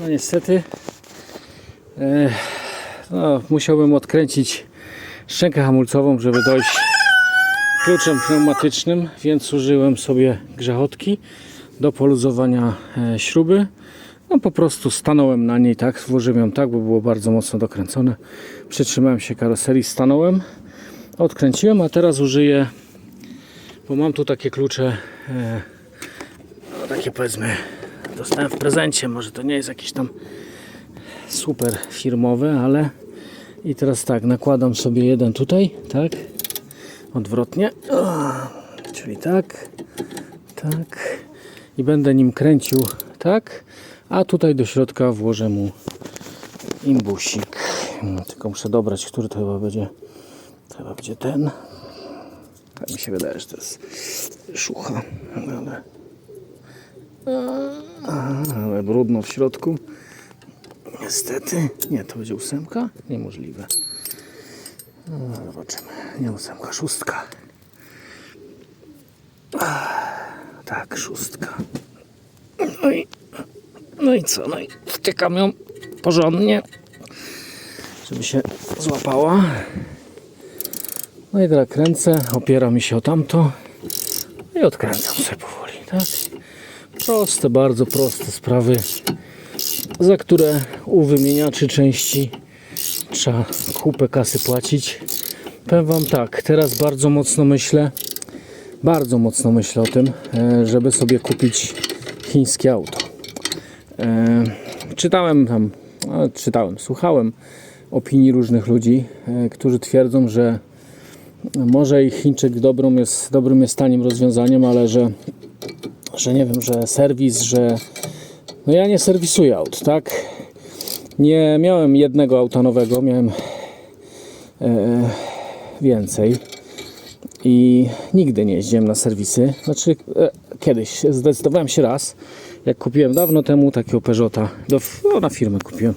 No niestety e, no, musiałbym odkręcić szczękę hamulcową, żeby dojść kluczem pneumatycznym, więc użyłem sobie grzechotki do poluzowania e, śruby. No po prostu stanąłem na niej tak, włożyłem ją tak, bo było bardzo mocno dokręcone. Przytrzymałem się karoserii, stanąłem, odkręciłem, a teraz użyję, bo mam tu takie klucze, e, no takie powiedzmy, dostałem w prezencie, może to nie jest jakiś tam super firmowy, ale i teraz tak, nakładam sobie jeden tutaj, tak, odwrotnie, o, czyli tak, tak. I będę nim kręcił, tak, a tutaj do środka włożę mu imbusik. No, Tylko muszę dobrać, który to chyba będzie, to chyba będzie ten. Tak mi się wydaje, że to jest szucha, ale, ale brudno w środku. Niestety, nie, to będzie ósemka? Niemożliwe. No, zobaczymy. Nie ósemka, szóstka. Ach, Tak, szóstka. No i, no i co? No i wtykam ją porządnie, żeby się złapała. No i teraz kręcę, opieram mi się o tamto i odkręcam sobie powoli, tak? Proste, bardzo proste sprawy za które u wymieniaczy części trzeba kupę kasy płacić. Powiem Wam tak, teraz bardzo mocno myślę, bardzo mocno myślę o tym, e, żeby sobie kupić chińskie auto. E, Czytałem tam, no, czytałem, słuchałem opinii różnych ludzi, e, którzy twierdzą, że może i Chińczyk dobrą jest, dobrym jest tanim rozwiązaniem, ale że, że nie wiem, że serwis, że no ja nie serwisuję aut, tak? Nie miałem jednego auta nowego, miałem e, więcej i nigdy nie jeździłem na serwisy. Znaczy e, kiedyś zdecydowałem się raz, jak kupiłem dawno temu takiego Peugeota, do, no, na firmę kupiłem.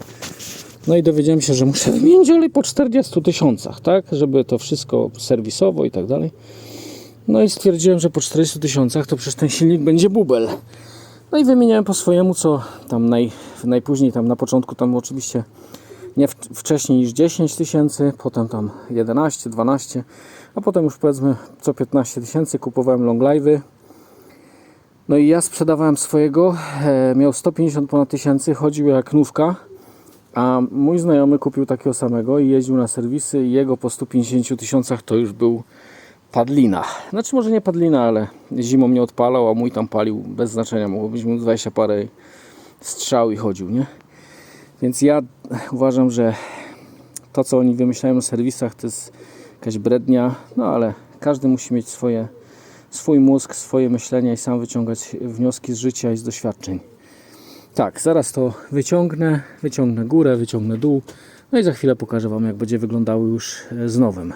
No i dowiedziałem się, że muszę wymienić olej po 40 tysiącach, tak? Żeby to wszystko serwisowo i tak dalej. No i stwierdziłem, że po 40 tysiącach to przecież ten silnik będzie bubel. No i wymieniałem po swojemu, co tam naj, najpóźniej, tam na początku, tam oczywiście nie w, wcześniej niż 10 tysięcy, potem tam 11, 12, a potem już powiedzmy co 15 tysięcy kupowałem long live'y. No i ja sprzedawałem swojego, e, miał 150 ponad tysięcy, chodził jak nówka, a mój znajomy kupił takiego samego i jeździł na serwisy i jego po 150 tysiącach to już był padlina. Znaczy może nie padlina, ale zimą nie odpalał, a mój tam palił bez znaczenia. Mogło być mu 20 parę strzał i chodził, nie? Więc ja uważam, że to co oni wymyślają o serwisach to jest jakaś brednia, no ale każdy musi mieć swoje, swój mózg, swoje myślenie i sam wyciągać wnioski z życia i z doświadczeń. Tak, zaraz to wyciągnę, wyciągnę górę, wyciągnę dół, no i za chwilę pokażę Wam jak będzie wyglądało już z nowym.